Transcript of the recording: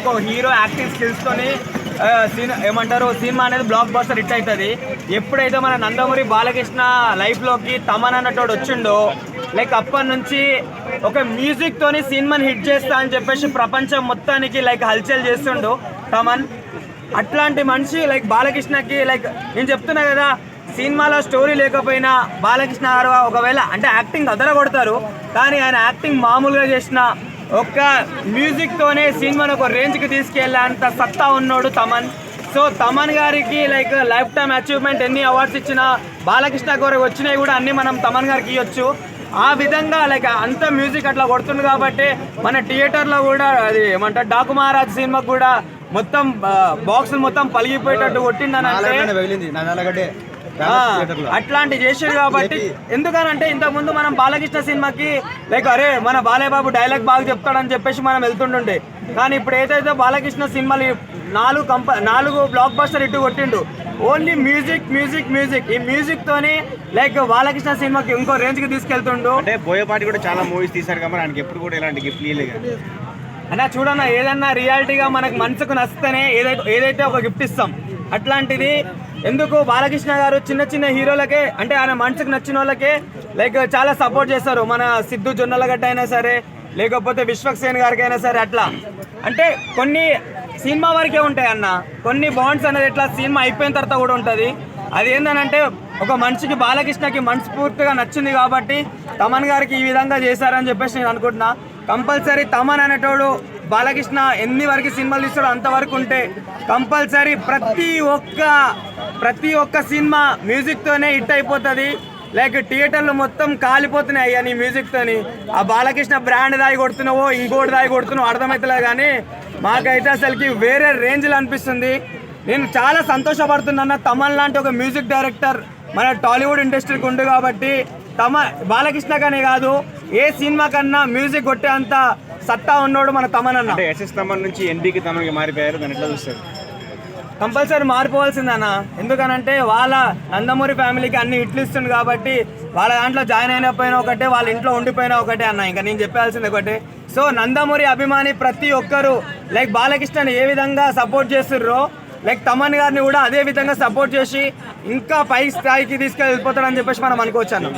ఒక hero acting skills తోని ఏమంటారు సినిమా అనేది బ్లాక్ బస్టర్ హిట్ అవుతుంది ఎప్పుడైతే మన నందమూరి బాలకృష్ణ లైఫ్లోకి తమన్ అన్నటోడు వచ్చిండో లైక్ అప్పటి నుంచి ఒక మ్యూజిక్ తోని సినిమాని హిట్ చేస్తా అని చెప్పేసి ప్రపంచం మొత్తానికి లైక్ హల్చల్ చేస్తుండు తమన్. అట్లాంటి మనిషి లైక్ బాలకృష్ణకి లైక్ నేను చెప్తున్నా కదా సినిమాలో స్టోరీ లేకపోయినా బాలకృష్ణ గారు ఒకవేళ అంటే యాక్టింగ్ అదరగొడతారు కానీ ఆయన యాక్టింగ్ మామూలుగా చేసిన ఒక్క మ్యూజిక్ తోనే సినిమాను ఒక రేంజ్కి తీసుకెళ్ళేంత సత్తా ఉన్నాడు తమన్. సో తమన్ గారికి లైక్ లైఫ్ టైం అచీవ్మెంట్ ఎన్ని అవార్డ్స్ ఇచ్చినా బాలకృష్ణ గారికి వచ్చినాయి కూడా అన్ని మనం తమన్ గారికి ఇవ్వచ్చు ఆ విధంగా లైక్ అంత మ్యూజిక్ అట్లా కొడుతుంది కాబట్టి మన థియేటర్లో కూడా అది ఏమంటారు డాకు మహారాజ్ సినిమాకు కూడా మొత్తం బాక్సులు మొత్తం పలిగిపోయేటట్టు కొట్టిందని అంటే అట్లాంటి చేసాడు కాబట్టి ఎందుకనంటే ఇంతకు ముందు మనం బాలకృష్ణ సినిమాకి లైక్ అరే మన బాలయ్య బాబు డైలాగ్ బాగా చెప్తాడని చెప్పేసి మనం వెళ్తుంటుండే కానీ ఇప్పుడు ఏదైతే బాలకృష్ణ సినిమాలు నాలుగు కంప నాలుగు బ్లాక్ బస్టర్ ఇటు కొట్టిండు ఓన్లీ మ్యూజిక్ మ్యూజిక్ మ్యూజిక్ ఈ మ్యూజిక్ తోని లైక్ బాలకృష్ణ సినిమాకి ఇంకో రేంజ్కి తీసుకెళ్తుండు. అంటే బోయపాటి కూడా చాలా మూవీస్ తీశారు కాబట్టి ఆయనకి ఎప్పుడు కూడా ఇలాంటి గిఫ్ట్ ఇవ్వలేదు అన్న చూడన్న ఏదన్నా రియాలిటీగా మనకు మనసుకు నచ్చితేనే ఏదైతే ఏదైతే ఒక గిఫ్ట్ ఇస్తాం అట్లాంటిది ఎందుకు బాలకృష్ణ గారు చిన్న చిన్న హీరోలకే అంటే ఆయన మనసుకు నచ్చిన వాళ్ళకే లైక్ చాలా సపోర్ట్ చేస్తారు. మన సిద్ధు జొన్నలగడ్డ అయినా సరే లేకపోతే విశ్వక్సేన్ గారికి అయినా సరే అట్లా. అంటే కొన్ని సినిమా వరకే ఉంటాయి అన్న. కొన్ని బాండ్స్ అనేది ఎట్లా సినిమా అయిపోయిన తర్వాత కూడా ఉంటుంది. అది ఏంటంటే ఒక మనిషికి బాలకృష్ణకి మనస్ఫూర్తిగా నచ్చింది కాబట్టి తమన్ గారికి ఈ విధంగా చేశారని చెప్పేసి నేను అనుకుంటున్నా. కంపల్సరీ తమన్ అనేటోడు బాలకృష్ణ ఎన్ని వరకు సినిమాలు తీస్తాడో అంతవరకు ఉంటే కంపల్సరీ ప్రతి ఒక్క ప్రతి ఒక్క సినిమా మ్యూజిక్తోనే హిట్ అయిపోతుంది. లైక్ థియేటర్లు మొత్తం కాలిపోతున్నాయి అయ్యా నీ మ్యూజిక్తోని ఆ బాలకృష్ణ బ్రాండ్ దాగి కొడుతున్నావో ఇంకోటి దాగి కొడుతున్నావు అర్థమవుతలే కానీ మాకైతే అసలుకి వేరే రేంజ్లో అనిపిస్తుంది. నేను చాలా సంతోషపడుతున్నా తమన్ లాంటి ఒక మ్యూజిక్ డైరెక్టర్ మన టాలీవుడ్ ఇండస్ట్రీకి ఉంది కాబట్టి తమ బాలకృష్ణకనే కాదు ఏ సినిమా కన్నా మ్యూజిక్ కొట్టే అంత సత్తా ఉన్నోడు మన తమన్ అన్న ఎస్ఎస్ తమన్ నుంచి ఎన్బీకి తమకి మారిపోయారు దాన్ని ఎట్లా చూస్తారు? కంపల్సరీ మారిపోవాల్సిందన్న. ఎందుకనంటే వాళ్ళ నందమూరి ఫ్యామిలీకి అన్ని హిట్లు ఇస్తుంది కాబట్టి వాళ్ళ దాంట్లో జాయిన్ అయినపోయినా ఒకటే వాళ్ళ ఇంట్లో ఉండిపోయినా ఒకటే అన్న. ఇంకా నేను చెప్పాల్సింది ఒకటే. సో నందమూరి అభిమాని ప్రతి ఒక్కరు లైక్ బాలకృష్ణని ఏ విధంగా సపోర్ట్ చేస్తుర్రో లైక్ తమన్ గారిని కూడా అదే విధంగా సపోర్ట్ చేసి ఇంకా పై స్థాయికి తీసుకెళ్ళిపోతాడని చెప్పేసి మనం అనుకోవచ్చు అన్న